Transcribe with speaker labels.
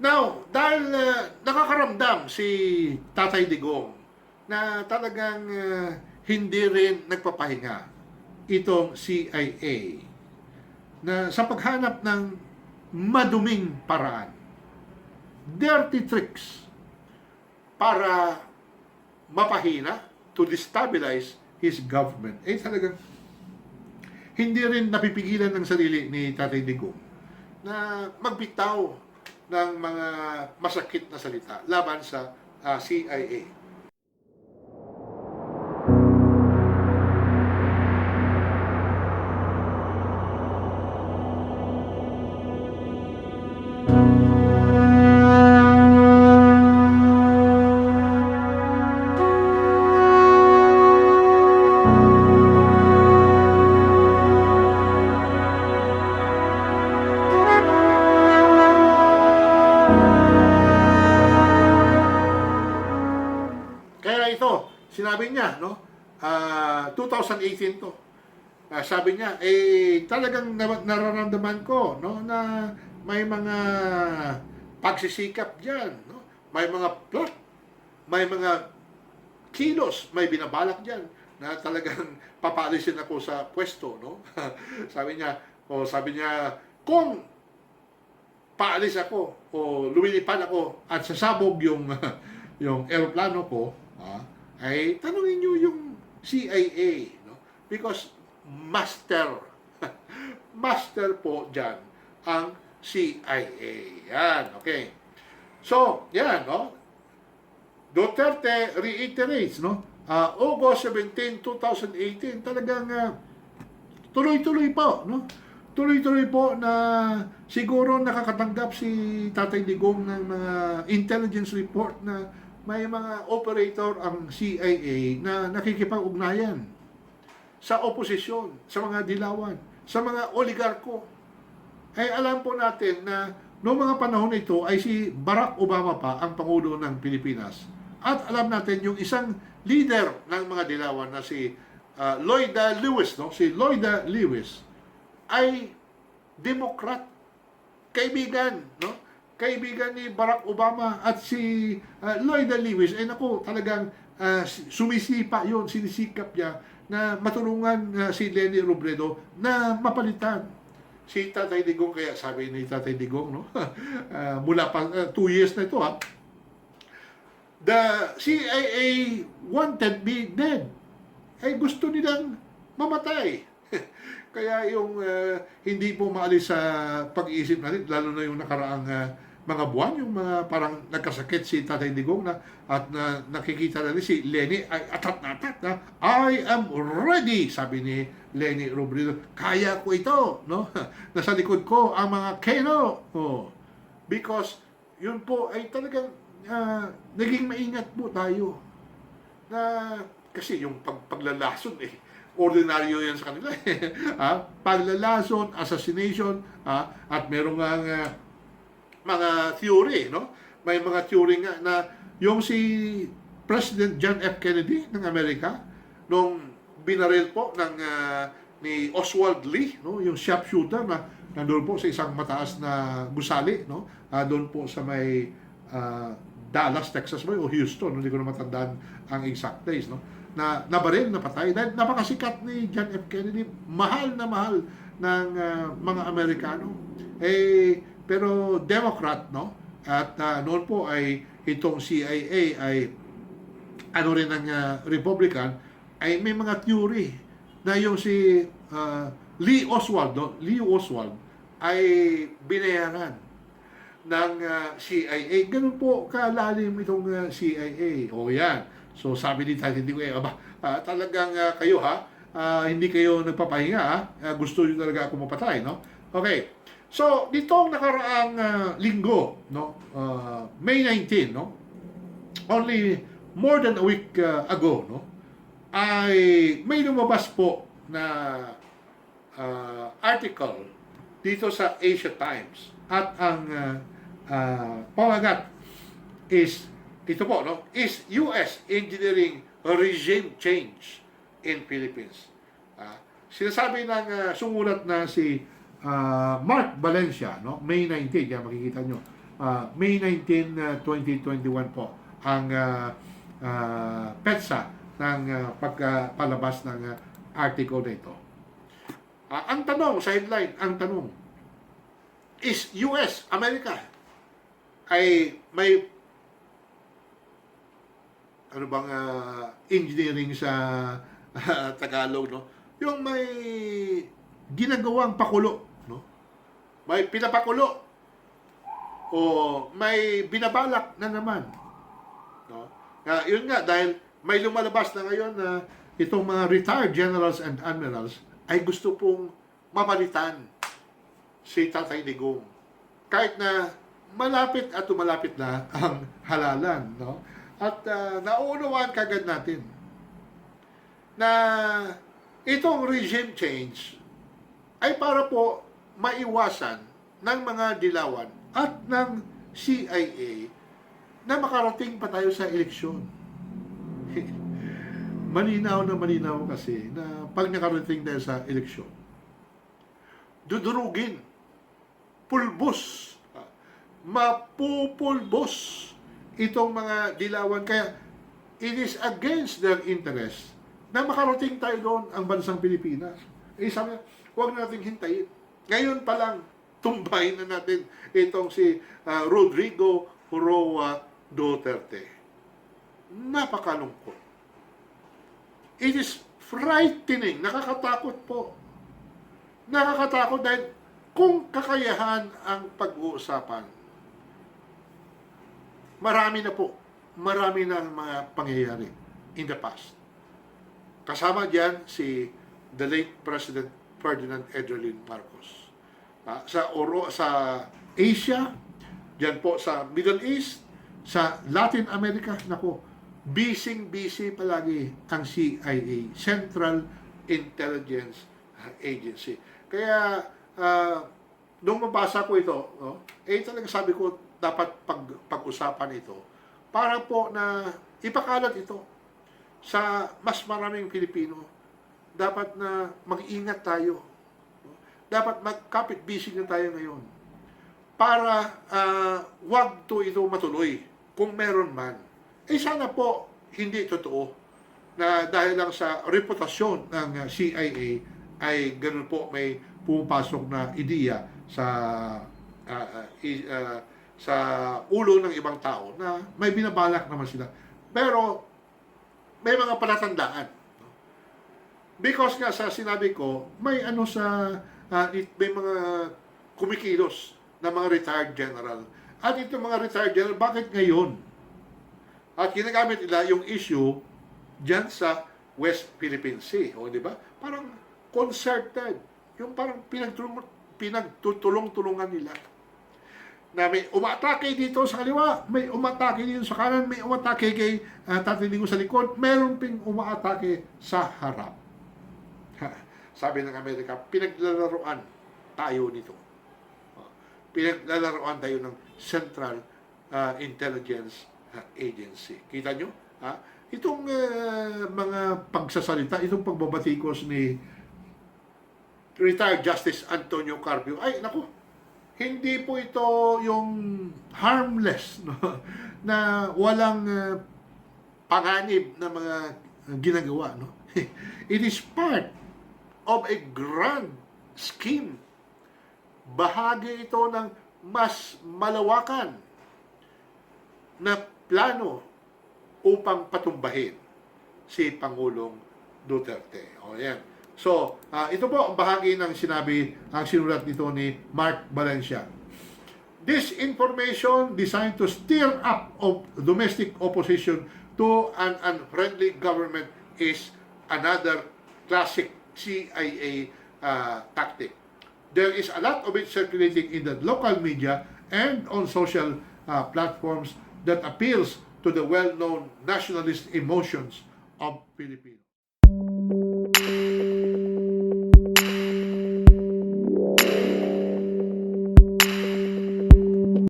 Speaker 1: Now, dahil uh, nakakaramdam si Tatay Digong na talagang uh, hindi rin nagpapahinga itong CIA na sa paghanap ng maduming paraan, dirty tricks para mapahina to destabilize his government. Eh talagang hindi rin napipigilan ng sarili ni Tatay Digong na magbitaw ng mga masakit na salita laban sa ah, CIA. 2018 to. Ah, sabi niya, eh talagang na- nararamdaman ko, no, na may mga pagsisikap diyan, no? May mga plot, may mga kilos, may binabalak diyan na talagang papalisin ako sa pwesto, no? sabi niya, o sabi niya, kung paalis ako o lumilipad ako at sasabog yung yung eroplano ko, ah, ay tanungin niyo yung CIA, no? Because master master po diyan ang CIA. Yan, okay. So, yan, no? Duterte reiterates, no? Ah, August 17, 2018, talagang ah, tuloy-tuloy po, no? Tuloy-tuloy po na siguro nakakatanggap si Tatay Digong ng mga intelligence report na may mga operator ang CIA na nakikipag-ugnayan sa oposisyon, sa mga dilawan, sa mga oligarko. Ay alam po natin na noong mga panahon ito ay si Barack Obama pa ang Pangulo ng Pilipinas. At alam natin yung isang leader ng mga dilawan na si ah, Lloyda Lewis, no? si Lloyda Lewis, ay Democrat, kaibigan, no? Kaibigan ni Barack Obama at si uh, Lloyda Lewis, ay naku, talagang ah, sumisipa yon sinisikap niya na matulungan ah, si Lenny Robredo na mapalitan si Tatay Digong. Kaya sabi ni Tatay Digong, no? Ah, mula pa, ah, two years na ito, ha? The CIA wanted me dead. Ay gusto nilang mamatay. Kaya yung ah, hindi po maalis sa pag-iisip natin, lalo na yung nakaraang ah, mga buwan, yung mga parang nagkasakit si Tatay Digong na at na, nakikita na rin si Lenny ay atat na atat na I am ready, sabi ni Lenny Robredo. Kaya ko ito, no? Nasa likod ko ang mga Keno. Oh. Because yun po ay talagang ah, naging maingat po tayo na kasi yung pag, paglalason eh ordinaryo yan sa kanila ah, paglalason, assassination, ah, at merong nga nga mga theory, no? May mga theory nga na yung si President John F. Kennedy ng Amerika nung binaril po ng ah, ni Oswald Lee, no? Yung sharpshooter na nandoon po sa isang mataas na gusali, no? Ah, doon po sa may ah, Dallas, Texas ba o Houston, hindi ko na matandaan ang exact place, no? Na nabaril, napatay dahil napakasikat ni John F. Kennedy, mahal na mahal ng ah, mga Amerikano. Eh pero Democrat, no? At ah, noon po ay itong CIA ay ano rin ng ah, Republican ay may mga theory na yung si ah, Lee Oswald, no? Lee Oswald ay binayaran ng ah, CIA. Ganun po kalalim itong ah, CIA. O yan. So sabi ni Tatay Digong, eh, aba, ah, talagang ah, kayo ha, ah, hindi kayo nagpapahinga ha, Ah, gusto nyo talaga ako mapatay, no? Okay. So, nitong nakaraang ah, linggo, no, ah, May 19, no, only more than a week ah, ago, no, ay may lumabas po na ah, article dito sa Asia Times. At ang ah, ah, pamagat is ito po no? Is US engineering regime change in Philippines. Ah, sinasabi ng ah, sumulat na si ah, Mark Valencia no May 19 kaya makikita nyo ah, May 19, ah, 2021 po ang ah, ah, petsa ng ah, pagpalabas ng ah, article na ito. Ah, ang tanong sa headline, ang tanong, is US, America, ay may ano bang ah, engineering sa ah, Tagalog, no? Yung may ginagawang pakulo? May pinapakulo o may binabalak na naman. No? Ah, yun nga, dahil may lumalabas na ngayon na itong mga retired generals and admirals ay gusto pong mapalitan si Tatay Digong. Kahit na malapit at tumalapit na ang halalan. No? At uh, nauunawaan kagad natin na itong regime change ay para po maiwasan ng mga dilawan at ng CIA na makarating pa tayo sa eleksyon. malinaw na malinaw kasi na pag nakarating tayo sa eleksyon, dudurugin, pulbos, mapupulbos itong mga dilawan. Kaya it is against their interest na makarating tayo doon ang bansang Pilipinas. Eh sabi, huwag nating hintayin. Ngayon pa lang, tumbayin na natin itong si ah, Rodrigo Roa Duterte. Napakalungkot. It is frightening, nakakatakot po. Nakakatakot dahil kung kakayahan ang pag-uusapan, marami na po, marami na ang mga pangyayari in the past. Kasama diyan si the late President Ferdinand Edwin Marcos. Ah, sa Oro sa Asia, diyan po sa Middle East, sa Latin America, nako, busy-busy palagi ang CIA, Central Intelligence Agency. Kaya ah, nung mabasa ko ito, no, eh talaga sabi ko dapat pag, pag-usapan ito para po na ipakalat ito sa mas maraming Pilipino. Dapat na mag-ingat tayo. Dapat magkapit busy na tayo ngayon para ah, wag to ito matuloy kung meron man. Eh sana po hindi totoo na dahil lang sa reputasyon ng CIA ay ganun po may pumapasok na ideya sa ah, i- ah, sa ulo ng ibang tao na may binabalak naman sila. Pero may mga palatandaan. Because nga sa sinabi ko, may ano sa ah, it- may mga kumikilos na mga retired general. At itong mga retired general, bakit ngayon? At ginagamit nila yung issue dyan sa West Philippine Sea. O, di ba? Parang concerted. Yung parang pinagtulong, pinagtutulong-tulungan nila. Na may umatake dito sa kaliwa, may umatake dito sa kanan, may umatake kay uh, tatiling sa likod, meron ping umaatake sa harap. Sabi ng Amerika, pinaglalaroan tayo nito. Pinaglalaroan tayo ng Central ah, Intelligence ah, Agency. Kita nyo? Ha? Itong ah, mga pagsasalita, itong pagbabatikos ni retired Justice Antonio Carpio, ay, naku, hindi po ito yung harmless, no? na walang ah, panganib na mga ginagawa. No? It is part of a grand scheme. Bahagi ito ng mas malawakan na plano upang patumbahin si Pangulong Duterte. O yan. So, ah, ito po ang bahagi ng sinabi, ang sinulat nito ni Mark Valencia. This information designed to stir up of domestic opposition to an unfriendly government is another classic CIA uh, tactic. There is a lot of it circulating in the local media and on social uh, platforms that appeals to the well-known nationalist emotions of Filipinos.